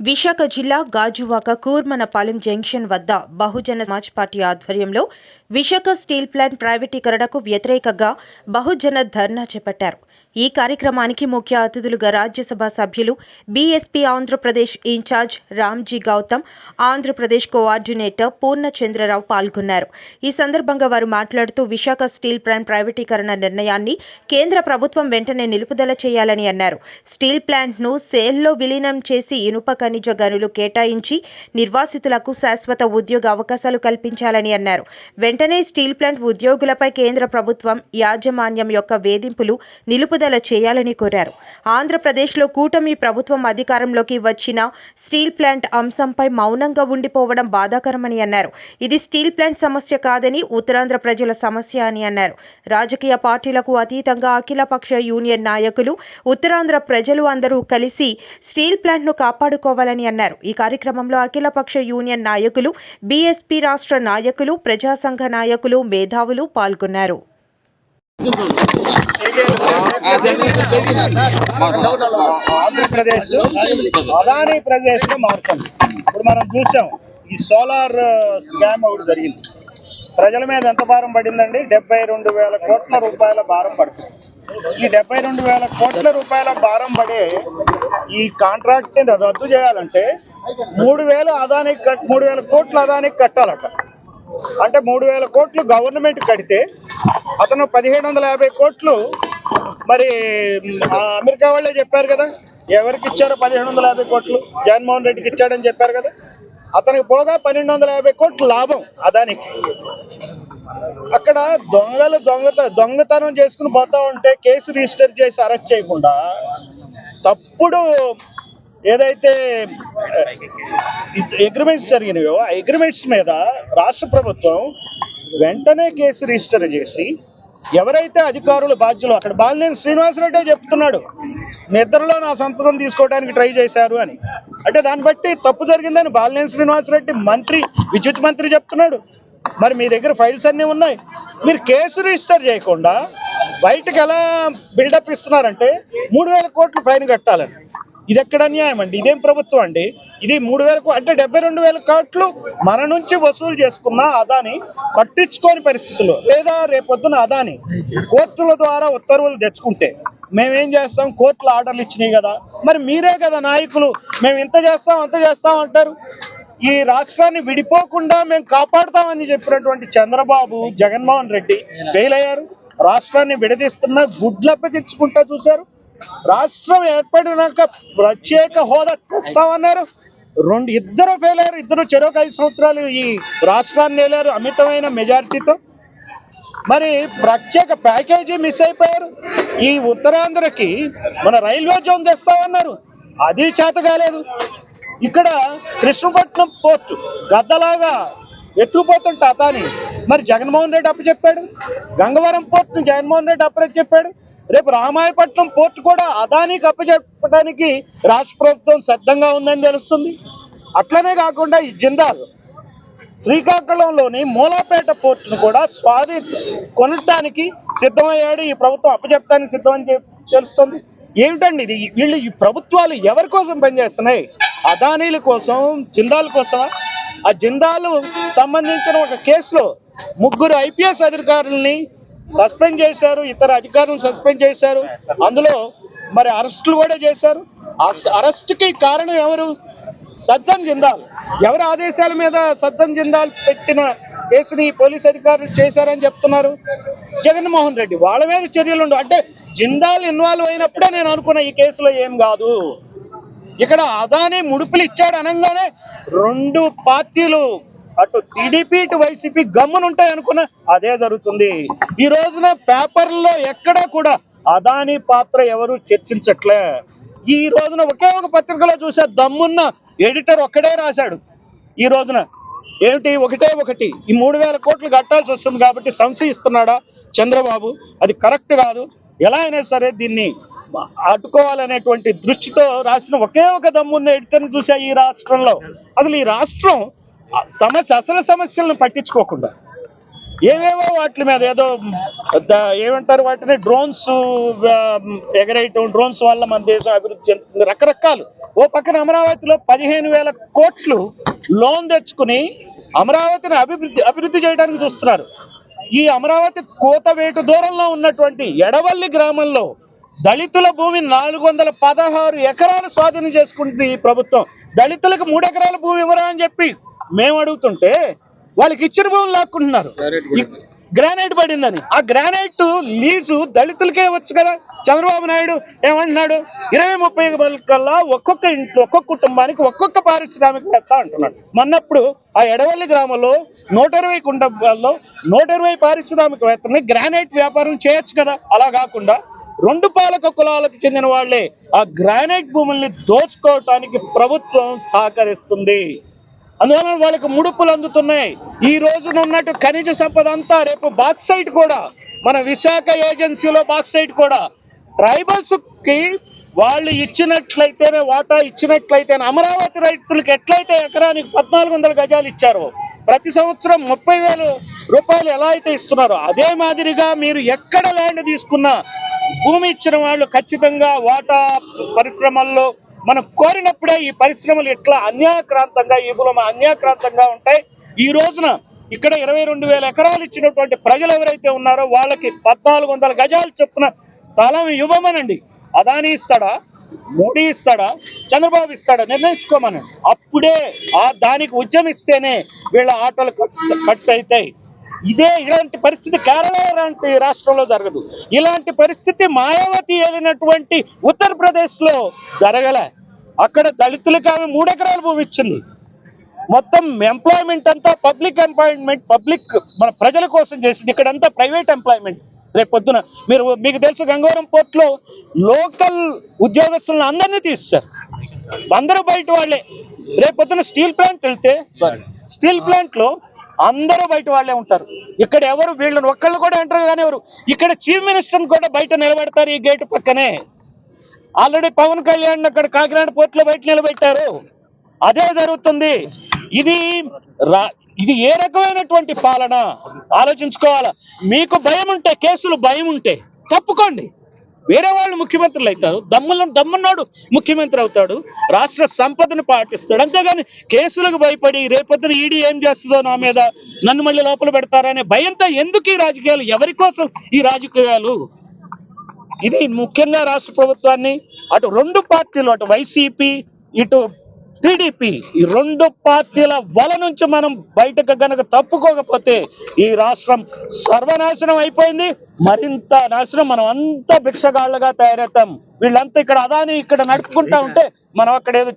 విశాఖ జిల్లా గాజువాక కూర్మనపాలెం జంక్షన్ వద్ద బహుజన సమాజ్ పార్టీ ఆధ్వర్యంలో విశాఖ స్టీల్ ప్లాంట్ ప్రైవేటీకరణకు వ్యతిరేకంగా బహుజన ధర్నా చేపట్టారు. ఈ కార్యక్రమానికి ముఖ్య అతిథులుగా రాజ్యసభ సభ్యులు BSP Andhra Pradesh in charge Ramji Gautam Andhra Pradesh coordinator Purnachandra Rao పాల్గొన్నారు. ఈ సందర్భంగా వారు మాట్లాడుతూ విశాఖ స్టీల్ ప్లాంట్ ప్రైవేటీకరణ నిర్ణయాన్ని కేంద్ర ప్రభుత్వం వెంటనే నిలుపుదల చేయాలని అన్నారు. స్టీల్ ప్లాంట్ను సేల్లో విలీనం చేసి ఇనుప ఖనిజ గనులు కేటాయించి నిర్వాసితులకు శాశ్వత ఉద్యోగ అవకాశాలు కల్పించాలని అన్నారు. వెంటనే స్టీల్ ప్లాంట్ ఉద్యోగులపై కేంద్ర ప్రభుత్వం యాజమాన్యం యొక్క వేధింపులు నిలుపు నిలుపుదల చేయాలని కోరారు. ఆంధ్రప్రదేశ్లో కూటమి ప్రభుత్వం అధికారంలోకి వచ్చిన స్టీల్ ప్లాంట్ అంశంపై మౌనంగా ఉండిపోవడం బాధాకరమని అన్నారు. ఇది స్టీల్ ప్లాంట్ సమస్య కాదని ఉత్తరాంధ్ర ప్రజల సమస్య అని అన్నారు. రాజకీయ పార్టీలకు అతీతంగా అఖిలపక్ష యూనియన్ నాయకులు ఉత్తరాంధ్ర ప్రజలు అందరూ కలిసి స్టీల్ ప్లాంట్ను కాపాడుకోవాలని అన్నారు. ఈ కార్యక్రమంలో అఖిలపక్ష యూనియన్ నాయకులు బీఎస్పీ రాష్ట్ర నాయకులు ప్రజాసంఘ నాయకులు మేధావులు పాల్గొన్నారు. ఆంధ్రప్రదేశ్ అదానీ ప్రదేశ్లో మారుతుంది ఇప్పుడు మనం చూసాం ఈ సోలార్ స్కామ్ ఒకటి జరిగింది. ప్రజల మీద ఎంత భారం పడిందండి? డెబ్బై రెండు వేల కోట్ల రూపాయల భారం పడుతుంది. ఈ డెబ్బై రెండు వేల కోట్ల రూపాయల భారం పడే ఈ కాంట్రాక్ట్ని రద్దు చేయాలంటే మూడు వేలు అదానికి కట్ మూడు వేల కోట్లు అదానికి కట్టాలట. అంటే మూడు వేల కోట్లు గవర్నమెంట్ కడితే అతను పదిహేడు వందల యాభై కోట్లు మరి అమెరికా వాళ్ళే చెప్పారు కదా ఎవరికి ఇచ్చారో పదిహేడు వందల యాభై కోట్లు జగన్మోహన్ రెడ్డికి ఇచ్చాడని చెప్పారు కదా. అతనికి పోగా పన్నెండు వందల యాభై కోట్లు లాభం అదానికి. అక్కడ దొంగలు దొంగత దొంగతనం చేసుకుని పోతా ఉంటే కేసు రిజిస్టర్ చేసి అరెస్ట్ చేయకుండా తప్పుడు ఏదైతే అగ్రిమెంట్స్ జరిగినాయో ఆ అగ్రిమెంట్స్ మీద రాష్ట్ర ప్రభుత్వం వెంటనే కేసు రిజిస్టర్ చేసి ఎవరైతే అధికారులు బాధ్యులు అక్కడ బాలినేని శ్రీనివాసరెడ్డే చెప్తున్నాడు నిద్రలో నా సంతకం తీసుకోవడానికి ట్రై చేశారు అని. అంటే దాన్ని బట్టి తప్పు జరిగిందని బాలినేని శ్రీనివాసరెడ్డి మంత్రి విద్యుత్ మంత్రి చెప్తున్నాడు. మరి మీ దగ్గర ఫైల్స్ అన్నీ ఉన్నాయి. మీరు కేసు రిజిస్టర్ చేయకుండా బయటకు ఎలా బిల్డప్ ఇస్తున్నారంటే మూడు వేల కోట్లు ఫైన్ కట్టాలని. ఇది ఎక్కడ అన్యాయం అండి? ఇదేం ప్రభుత్వం అండి? ఇది మూడు వేల కో- అంటే డెబ్బై రెండు వేల కోట్లు మన నుంచి వసూలు చేసుకున్న అదాని పట్టించుకోని పరిస్థితుల్లో లేదా రేపొద్దున అదాని కోర్టుల ద్వారా ఉత్తర్వులు తెచ్చుకుంటే మేమేం చేస్తాం? కోర్టులు ఆర్డర్లు ఇచ్చినాయి కదా. మరి మీరే కదా నాయకులు. మేము ఇంత చేస్తాం అంత చేస్తాం అంటారు. ఈ రాష్ట్రాన్ని విడిపోకుండా మేము కాపాడుతామని చెప్పినటువంటి చంద్రబాబు జగన్మోహన్ రెడ్డి ఫెయిల్ అయ్యారు. రాష్ట్రాన్ని విడదీస్తున్న గుడ్లప్పగించుకుంటా చూశారు. రాష్ట్రం ఏర్పడినాక ప్రత్యేక హోదా తెస్తామన్నారు రెండు ఇద్దరు ఫెయిల్ అయ్యారు. ఇద్దరు చెరొక ఐదు సంవత్సరాలు ఈ రాష్ట్రాన్ని వెళ్ళారు అమితమైన మెజారిటీతో మరి ప్రత్యేక ప్యాకేజీ మిస్ అయిపోయారు. ఈ ఉత్తరాంధ్రకి మన రైల్వే జోన్ తెస్తామన్నారు. అది చేత కాలేదు. ఇక్కడ కృష్ణపట్నం పోర్టు గద్దలాగా ఎత్తుకుపోతుంటే అతాని. మరి జగన్మోహన్ రెడ్డి అప్పచెప్పాడు. గంగవరం పోర్టును జగన్మోహన్ రెడ్డి అప్పచెప్పాడు. రేపు రామాయపట్నం పోర్టు కూడా అదానికి అప్పచెప్పడానికి రాష్ట్ర ప్రభుత్వం సిద్ధంగా ఉందని తెలుస్తుంది. అట్లనే కాకుండా ఈ జిందాల్ శ్రీకాకుళంలోని మూలాపేట పోర్టును కూడా స్వాధీ కొనటానికి సిద్ధమయ్యాడు. ఈ ప్రభుత్వం అప్పచెప్పడానికి సిద్ధమని తెలుస్తుంది. ఏమిటండి ఇది? వీళ్ళు ఈ ప్రభుత్వాలు ఎవరి కోసం పనిచేస్తున్నాయి? అదానీల కోసం జిందాల్ కోసమా? ఆ జిందాలు సంబంధించిన ఒక కేసులో ముగ్గురు ఐపీఎస్ అధికారుల్ని సస్పెండ్ చేశారు ఇతర అధికారులను సస్పెండ్ చేశారు. అందులో మరి అరెస్టులు కూడా చేశారు. అరెస్ట్కి కారణం ఎవరు? సజ్జన్ జిందాల్. ఎవరి ఆదేశాల మీద సజ్జన్ జిందాల్ పెట్టిన కేసుని పోలీస్ అధికారులు చేశారని చెప్తున్నారు? జగన్మోహన్ రెడ్డి. వాళ్ళ మీద చర్యలు ఉండవు అంటే జిందాల్ ఇన్వాల్వ్ అయినప్పుడే నేను అనుకున్న ఈ కేసులో ఏం కాదు. ఇక్కడ అదాని ముడుపులు ఇచ్చాడు అనగానే రెండు పార్టీలు అటు టీడీపీ ఇటు వైసీపీ గమ్మునుంటాయి అనుకున్నా అదే జరుగుతుంది. ఈ రోజున పేపర్లో ఎక్కడా కూడా అదాని పాత్ర ఎవరు చర్చించట్లే. ఈ రోజున ఒకే ఒక పత్రికలో చూసే దమ్మున్న ఎడిటర్ ఒక్కడే రాశాడు ఈ రోజున. ఏమిటి? ఒకటే ఒకటి. ఈ మూడు వేల కోట్లు కట్టాల్సి వస్తుంది కాబట్టి సంశయిస్తున్నాడా చంద్రబాబు? అది కరెక్ట్ కాదు. ఎలా అయినా సరే దీన్ని అడ్డుకోవాలనేటువంటి దృష్టితో రాసిన ఒకే ఒక దమ్మున్న ఎడిటర్ని చూసా ఈ రాష్ట్రంలో. అసలు ఈ రాష్ట్రం సమస్య అసలు సమస్యలను పట్టించుకోకుండా ఏవేవో వాటి మీద ఏదో ఏమంటారు వాటిని? డ్రోన్స్ ఎగరేయటం డ్రోన్స్ వల్ల మన దేశం అభివృద్ధి చెందుతుంది. రకరకాలు. ఓ పక్కన అమరావతిలో పదిహేను వేల కోట్లు లోన్ తెచ్చుకుని అమరావతిని అభివృద్ధి అభివృద్ధి చేయడానికి చూస్తున్నారు. ఈ అమరావతి కోతవేటు దూరంలో ఉన్నటువంటి ఎడవల్లి గ్రామంలో దళితుల భూమి నాలుగు వందల పదహారు ఎకరాలు స్వాధీనం చేసుకుంటుంది ఈ ప్రభుత్వం. దళితులకు మూడు ఎకరాల భూమి ఇవ్వరా అని చెప్పి మేము అడుగుతుంటే వాళ్ళకి ఇచ్చిన భూములు లాక్కుంటున్నారు. గ్రానైట్ పడిందని. ఆ గ్రానైట్ లీజు దళితులకే వచ్చు కదా. చంద్రబాబు నాయుడు ఏమంటున్నాడు? ఇరవై ముప్పై కల్లా ఒక్కొక్క ఇంట్లో ఒక్కొక్క కుటుంబానికి ఒక్కొక్క పారిశ్రామికవేత్త అంటున్నాడు. మొన్నప్పుడు ఆ ఎడవల్లి గ్రామంలో నూట ఇరవై కుటుంబాల్లో నూట ఇరవై పారిశ్రామికవేత్తని గ్రానైట్ వ్యాపారం చేయొచ్చు కదా. అలా కాకుండా రెండు పాలక కులాలకు చెందిన వాళ్ళే ఆ గ్రానైట్ భూముల్ని దోచుకోవటానికి ప్రభుత్వం సహకరిస్తుంది. అందువలన వాళ్ళకి ముడుపులు అందుతున్నాయి. ఈ రోజున ఉన్నట్టు ఖనిజ సంపద అంతా రేపు బాక్సైట్ కూడా మన విశాఖ ఏజెన్సీలో బాక్సైట్ కూడా. ట్రైబల్స్కి వాళ్ళు ఇచ్చినట్లయితేనే వాటా ఇచ్చినట్లయితేనే అమరావతి రైతులకు ఎట్లయితే ఎకరానికి పద్నాలుగు వందల గజాలు ఇచ్చారో ప్రతి సంవత్సరం ముప్పై వేలు రూపాయలు ఎలా అయితే ఇస్తున్నారో అదే మాదిరిగా మీరు ఎక్కడ ల్యాండ్ తీసుకున్నా భూమి ఇచ్చిన వాళ్ళు ఖచ్చితంగా వాటా పరిశ్రమల్లో మనం కోరినప్పుడే ఈ పరిశ్రమలు ఇట్లా అన్యాక్రాంతంగా ఈ భూమి అన్యాక్రాంతంగా ఉంటాయి. ఈ రోజున ఇక్కడ ఇరవై రెండు వేల ఎకరాలు ఇచ్చినటువంటి ప్రజలు ఎవరైతే ఉన్నారో వాళ్ళకి పద్నాలుగు వందల గజాలు చొప్పున స్థలం ఇవ్వమనండి. అదాని ఇస్తాడా? మోడీ ఇస్తాడా? చంద్రబాబు ఇస్తాడా? నిర్ణయించుకోమనండి. అప్పుడే ఆ దానికి ఉద్యమిస్తేనే వీళ్ళ ఆటలు కట్ కట్ అవుతాయి. ఇదే ఇలాంటి పరిస్థితి కేరళ లాంటి రాష్ట్రంలో జరగదు. ఇలాంటి పరిస్థితి మాయావతి వెళ్ళినటువంటి ఉత్తరప్రదేశ్లో జరగలే. అక్కడ దళితులకు ఆమె మూడెకరాల భూమి ఇచ్చింది. మొత్తం ఎంప్లాయ్మెంట్ అంతా పబ్లిక్ ఎంప్లాయ్మెంట్ పబ్లిక్ మన ప్రజల కోసం చేసింది. ఇక్కడంతా ప్రైవేట్ ఎంప్లాయ్మెంట్ రేపు పొద్దున మీరు మీకు తెలుసు గంగవరం పోర్ట్లో లోకల్ ఉద్యోగస్తులను అందరినీ తీస్తారు అందరూ బయట వాళ్ళే. రేపు పొద్దున స్టీల్ ప్లాంట్ వెళ్తే స్టీల్ ప్లాంట్లో అందరూ బయట వాళ్ళే ఉంటారు. ఇక్కడ ఎవరు వీళ్ళని ఒక్కళ్ళు కూడా ఎంటర్ కానీ ఎవరు ఇక్కడ చీఫ్ మినిస్టర్ కూడా బయట నిలబెడతారు ఈ గేటు పక్కనే. ఆల్రెడీ పవన్ కళ్యాణ్ అక్కడ కాకినాడ పోర్ట్లో బయట నిలబెట్టారు. అదే జరుగుతుంది. ఇది రా- ఇది ఏ రకమైనటువంటి పాలన? ఆలోచించుకోవాలా? మీకు భయం ఉంటే కేసులు భయం ఉంటే తప్పుకోండి. వేరే వాళ్ళు ముఖ్యమంత్రులు అవుతారు. దమ్ముల దమ్మున్నాడు ముఖ్యమంత్రి అవుతాడు. రాష్ట్ర సంపదను పాటిస్తాడు. అంతేగాని కేసులకు భయపడి రేపొద్దున ఈడీ ఏం చేస్తుందో నా మీద నన్ను మళ్ళీ లోపల పెడతారనే భయంతో ఎందుకు ఈ రాజకీయాలు? ఎవరి కోసం ఈ రాజకీయాలు? ఇది ముఖ్యంగా రాష్ట్ర ప్రభుత్వాన్ని అటు రెండు పార్టీలు అటు వైసీపీ ఇటు టీడీపీ ఈ రెండు పార్టీల వల నుంచి మనం బయటకు గనక తప్పుకోకపోతే ఈ రాష్ట్రం సర్వనాశనం అయిపోయింది. మరింత నాశనం మనం అంతా భిక్షగాళ్ళుగా తయారవుతాం. వీళ్ళంతా ఇక్కడ అదాని ఇక్కడ నడుపుకుంటా ఉంటే మనం అక్కడ ఏదో